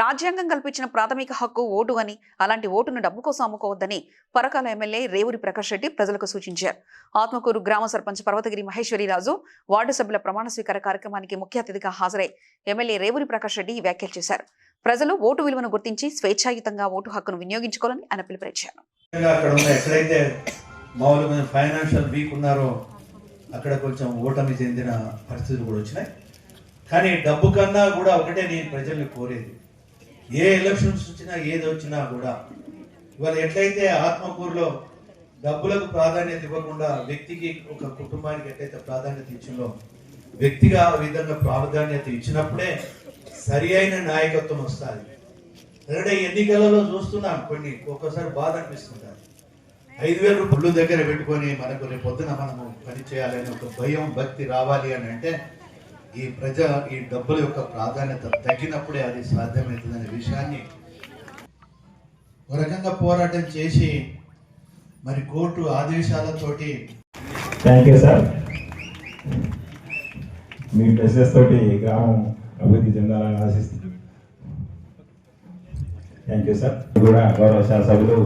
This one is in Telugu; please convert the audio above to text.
రాజ్యాంగం కల్పించిన ప్రాథమిక హక్కు ఓటు అని అలాంటి ఓటును డబ్బు కోసం అమ్ముకోవద్దని పరకాల ఎమ్మెల్యే రేవూరి ప్రకాష్ రెడ్డి ప్రజలకు సూచించారు. ఆత్మకూరు గ్రామ సర్పంచ్ పర్వతగిరి మహేశ్వరిరాజు వార్డు సభ్యుల ప్రమాణ స్వీకార కార్యక్రమానికి ముఖ్య అతిథిగా హాజరై ఎమ్మెల్యే రేవూరి ప్రకాష్ రెడ్డి ఈ వ్యాఖ్యలు చేశారు. ప్రజలు ఓటు విలువను గుర్తించి స్వేచ్ఛాయుతంగా ఓటు హక్కును వినియోగించుకోవాలని ఆయన పిలుపునిచ్చారు. ఎక్కడైతే మామూలు కొంచెం ఫైనాన్షియల్ వీక్ ఉన్నారో అక్కడ కొంచెం ఓటమి చెందిన పరిస్థితులు కూడా వచ్చినాయి. కానీ డబ్బు కన్నా కూడా ఒకటే నేను ప్రజల్ని కోరేది. ఏ ఎలక్షన్స్ వచ్చినా ఏది వచ్చినా కూడా ఇవాళ ఎట్లయితే ఆత్మకూరులో డబ్బులకు ప్రాధాన్యత ఇవ్వకుండా వ్యక్తికి ఒక కుటుంబానికి ఎట్లయితే ప్రాధాన్యత ఇచ్చిందో వ్యక్తిగా ఆ విధంగా ప్రాధాన్యత ఇచ్చినప్పుడే సరి అయిన నాయకత్వం వస్తుంది. ఎందుకంటే ఎన్నికలలో చూస్తున్నాం కొన్ని ఒక్కోసారి బాధ అనిపిస్తుంటారు ఐదు వేల రూపాయలు దగ్గర పెట్టుకొని మనకు రేపు పొద్దున మనము పని చేయాలని ఒక భయం భక్తి రావాలి అని అంటే ఈ ప్రజ ఈ డబ్బుల యొక్క ప్రాధాన్యత తగ్గినప్పుడే అది సాధ్యమవుతుందనే విషయాన్ని ఒక రకంగా పోరాటం చేసి మరి కోర్టు ఆదేశాలతోటి థ్యాంక్ యూ సార్ మీ మెసేజ్ తోటి గ్రామం అభివృద్ధి చెందాలని ఆశిస్తున్నాను థ్యాంక్ యూ సార్ కూడా గౌరవ శాసకులు